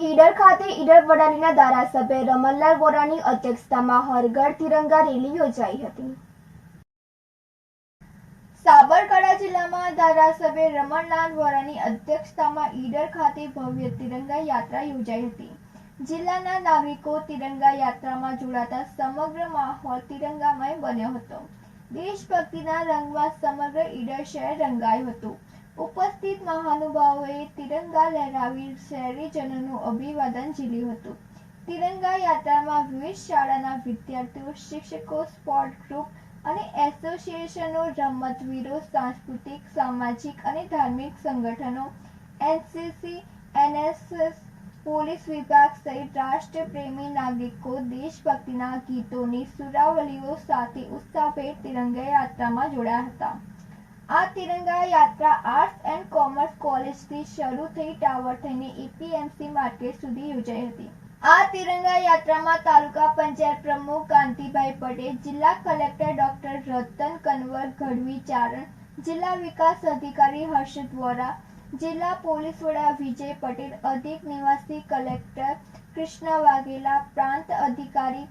ઈડર ખાતે ઈડર વડાલીના ધારાસભ્ય રમણલાલ વોરાની અધ્યક્ષતામાં હરગઢ તિરંગા રેલી યોજાઈ હતી. સાબરકાંઠા જિલ્લામાં ધારાસભ્ય રમણલાલ વોરાની અધ્યક્ષતામાં ઈડર ખાતે ભવ્ય તિરંગા યાત્રા યોજાઈ હતી. જિલ્લાના નાગરિકો તિરંગા યાત્રામાં જોડાતા સમગ્ર માહોલ તિરંગામય બન્યો હતો. દેશભક્તિના રંગમાં સમગ્ર ઈડર શહેર રંગાયું હતું. ઉપસ્થિત મહાનુભાવોએ તિરંગા લહેરાવી શહેરીજનોનું અભિવાદન ઝીલ્યું હતું. તિરંગા યાત્રામાં વિવિધ શાળાના વિદ્યાર્થીઓ, શિક્ષકો, સ્પોર્ટ ગ્રુપ અને એસોસિએશનો, રમતવીરો, સાંસ્કૃતિક, સામાજિક અને ધાર્મિક સંગઠનો, એનસીસી, એનએસએસ, પોલીસ વિભાગ સહિત રાષ્ટ્રપ્રેમી નાગરિકો, દેશભક્તિના ગીતોની સુરાવલીઓ સાથે ઉત્સાહભેર તિરંગા યાત્રામાં જોડાયા હતા. આ તિરંગા યાત્રા આર્ટ્સ એન્ડ કોમર્સ કોલેજથી શરૂ થઈ ટાવર થઈને એપીએમસી માર્કેટ સુધી યોજાઈ હતી. આ તિરંગા યાત્રામાં તાલુકા પંચાયત પ્રમુખ કાંતિભાઈ પટેલ, જિલ્લા કલેક્ટર ડોક્ટર રતન કનવર, ગઢવી ચારણ, જિલ્લા વિકાસ અધિકારી હર્ષદ વોરા, જિલ્લા પોલીસ વડા વિજય પટેલ, અધિક નિવાસી કલેક્ટર કૃષ્ણ વાઘેલા, પ્રાંત અધિકારી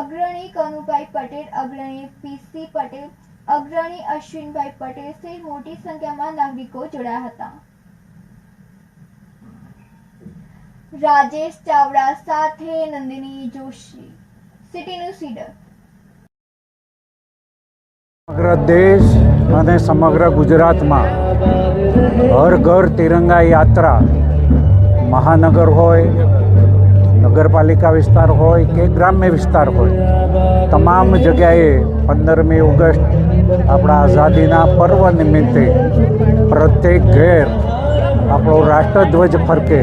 અગ્રણી કનુભાઈ પટેલ, અગ્રણી પીસી પટેલ અગ્રણી અશ્વિનભાઈ પટેલ સહિત મોટી સંખ્યામાં નાગરિકો જોડાયા હતા. રાજેશ ચાવડા સાથે નંદિની જોશી, સિટી ન્યૂઝ સીડર. સમગ્ર દેશ અને સમગ્ર ગુજરાતમાં હર ઘર તિરંગા યાત્રા મહાનગર હોય, નગરપાલિકા વિસ્તાર હોય કે ગ્રામ્ય વિસ્તાર હોય, તમામ જગ્યાએ પંદરમી ઓગસ્ટ આપણા આઝાદીના પર્વ નિમિત્તે પ્રત્યેક ઘેર આપણો રાષ્ટ્રધ્વજ ફરકે,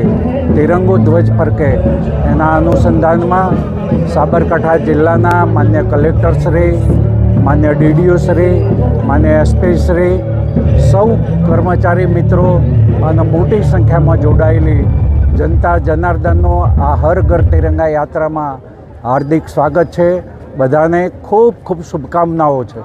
તિરંગો ધ્વજ ફરકે, એના અનુસંધાનમાં સાબરકાંઠા જિલ્લાના માન્ય કલેક્ટરશ્રી માન્ય ડીડીઓ શ્રી, માન્ય એસપી શ્રી, સૌ કર્મચારી મિત્રો અને મોટી સંખ્યામાં જોડાયેલી જનતા જનાર્દનનો આ હર ઘર તિરંગા યાત્રામાં હાર્દિક સ્વાગત છે. બધાને ખૂબ ખૂબ શુભકામનાઓ છે.